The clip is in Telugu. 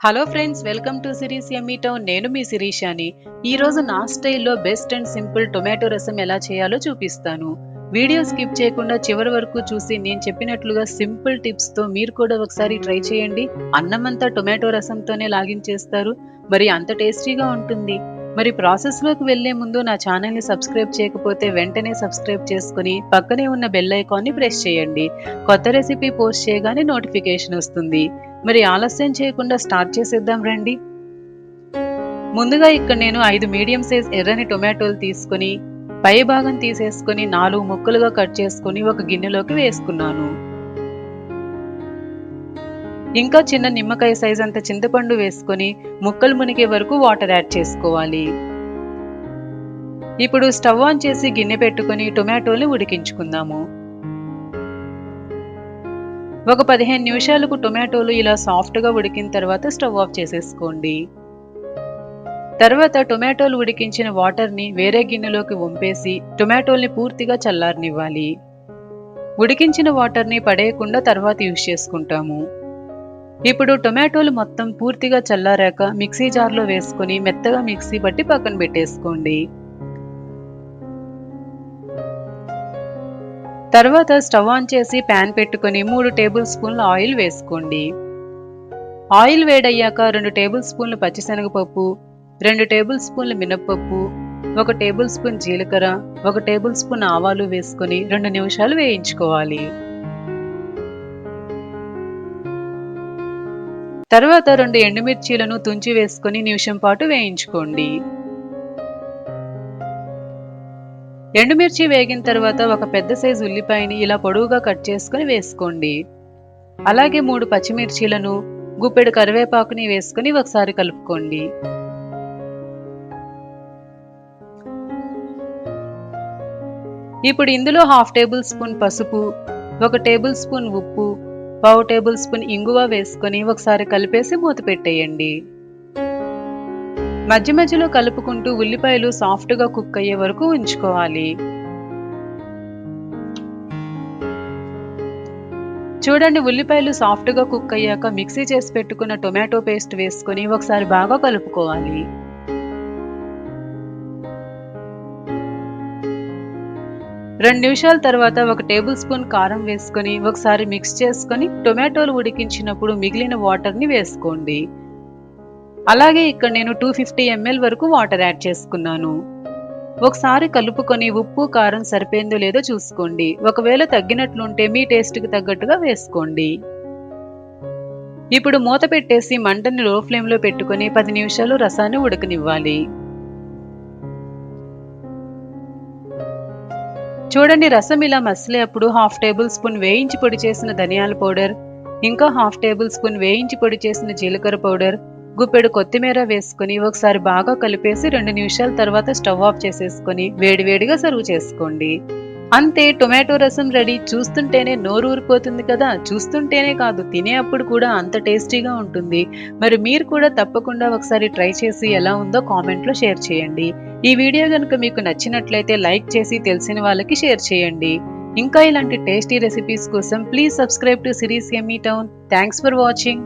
Hello friends welcome to series Emmy టౌన్ నేను మీ శిరీషాని. ఈ రోజు నా స్టైల్లో బెస్ట్ అండ్ సింపుల్ టొమాటో రసం ఎలా చేయాలో చూపిస్తాను. వీడియో స్కిప్ చేయకుండా చివరి వరకు చూసి నేను చెప్పినట్లుగా సింపుల్ టిప్స్తో మీరు కూడా ఒకసారి ట్రై చేయండి. అన్నమంతా టొమాటో రసంతోనే లాగించేస్తారు మరి అంత టేస్టీగా ఉంటుంది. మరి ప్రాసెస్లోకి వెళ్ళే ముందు నా ఛానల్ని సబ్స్క్రైబ్ చేయకపోతే వెంటనే సబ్స్క్రైబ్ చేసుకుని పక్కనే ఉన్న బెల్ ఐకాన్ని ప్రెస్ చేయండి. కొత్త రెసిపీ పోస్ట్ చేయగానే నోటిఫికేషన్ వస్తుంది. మరి ఆలస్యం చేయకుండా స్టార్ట్ చేసేద్దాం రండి. ముందుగా ఇక్కడ నేను ఐదు మీడియం సైజ్ ఎర్రని టొమాటోలు తీసుకొని పై భాగం తీసేసుకొని నాలుగు ముక్కలుగా కట్ చేసుకొని ఒక గిన్నెలోకి వేసుకున్నాను. ఇంకా చిన్న నిమ్మకాయ సైజ్ అంత చింతపండు వేసుకొని ముక్కలు మునిగే వరకు వాటర్ యాడ్ చేసుకోవాలి. ఇప్పుడు స్టవ్ ఆన్ చేసి గిన్నె పెట్టుకొని టొమాటోలు ఉడికించుకుందాము. ఒక పదిహేను నిమిషాలకు టొమాటోలు ఇలా సాఫ్ట్గా ఉడికిన తర్వాత స్టవ్ ఆఫ్ చేసేసుకోండి. తర్వాత టొమాటోలు ఉడికించిన వాటర్ని వేరే గిన్నెలోకి వంపేసి టొమాటోల్ని పూర్తిగా చల్లారనివ్వాలి. ఉడికించిన వాటర్ని పడేయకుండా తర్వాత యూజ్ చేసుకుంటాము. ఇప్పుడు టొమాటోలు మొత్తం పూర్తిగా చల్లారాక మిక్సీ జార్లో వేసుకొని మెత్తగా మిక్సీ బట్టి పక్కన పెట్టేసుకోండి. తర్వాత స్టవ్ ఆన్ చేసి ప్యాన్ పెట్టుకొని మూడు టేబుల్ స్పూన్ల ఆయిల్ వేసుకోండి. ఆయిల్ వేడయ్యాక రెండు టేబుల్ స్పూన్లు పచ్చిశనగపప్పు రెండు టేబుల్ స్పూన్లు మినప్పప్పు ఒక టేబుల్ స్పూన్ జీలకర్ర ఒక టేబుల్ స్పూన్ ఆవాలు వేసుకొని రెండు నిమిషాలు వేయించుకోవాలి. తర్వాత రెండు ఎండుమిర్చీలను తుంచి వేసుకొని నిమిషం పాటు వేయించుకోండి. ఎండుమిర్చి వేగిన తర్వాత ఒక పెద్ద సైజు ఉల్లిపాయని ఇలా పొడవుగా కట్ చేసుకుని వేసుకోండి. అలాగే మూడు పచ్చిమిర్చీలను గుప్పెడు కరివేపాకుని వేసుకుని ఒకసారి కలుపుకోండి. ఇప్పుడు ఇందులో హాఫ్ టేబుల్ స్పూన్ పసుపు ఒక టేబుల్ స్పూన్ ఉప్పు పావు టేబుల్ స్పూన్ ఇంగువ వేసుకొని ఒకసారి కలిపేసి మూత పెట్టేయండి. మధ్య మధ్యలో కలుపుకుంటూ ఉల్లిపాయలు సాఫ్ట్గా కుక్ అయ్యే వరకు ఉంచుకోవాలి. చూడండి ఉల్లిపాయలు సాఫ్ట్గా కుక్ అయ్యాక మిక్సీ చేసి పెట్టుకున్న టొమాటో పేస్ట్ వేసుకొని ఒకసారి బాగా కలుపుకోవాలి. రెండు నిమిషాల తర్వాత ఒక టేబుల్ స్పూన్ కారం వేసుకొని ఒకసారి మిక్స్ చేసుకొని టొమాటోలు ఉడికించినప్పుడు మిగిలిన వాటర్ని వేసుకోండి. అలాగే ఇక్కడ నేను టూ ఫిఫ్టీ ఎంఎల్ వరకు వాటర్ యాడ్ చేసుకున్నాను. ఒకసారి కలుపుకొని ఉప్పు కారం సరిపోయిందో లేదో చూసుకోండి. ఒకవేళ తగ్గినట్లుంటే మీ టేస్ట్కి తగ్గట్టుగా వేసుకోండి. ఇప్పుడు మూత పెట్టేసి మంటని లో ఫ్లేమ్లో పెట్టుకొని పది నిమిషాలు రసాన్ని ఉడకనివ్వాలి. చూడండి రసం ఇలా మసిలేప్పుడు హాఫ్ టేబుల్ స్పూన్ వేయించి పొడి చేసిన ధనియాల పౌడర్ ఇంకా హాఫ్ టేబుల్ స్పూన్ వేయించి పొడి చేసిన జీలకర్ర పౌడర్ గుప్పెడు కొత్తిమీర వేసుకొని ఒకసారి బాగా కలిపేసి రెండు నిమిషాల తర్వాత స్టవ్ ఆఫ్ చేసేసుకుని వేడివేడిగా సర్వ్ చేసుకోండి. అంతే టొమాటో రసం రెడీ. చూస్తుంటేనే నోరు ఊరిపోతుంది కదా. చూస్తుంటేనే కాదు తినే అప్పుడు కూడా అంత టేస్టీగా ఉంటుంది. మరి మీరు కూడా తప్పకుండా ఒకసారి ట్రై చేసి ఎలా ఉందో కామెంట్లో షేర్ చేయండి. ఈ వీడియో కనుక మీకు నచ్చినట్లయితే లైక్ చేసి తెలిసిన వాళ్ళకి షేర్ చేయండి. ఇంకా ఇలాంటి టేస్టీ రెసిపీస్ కోసం please subscribe to series Emmy town. Thanks for watching.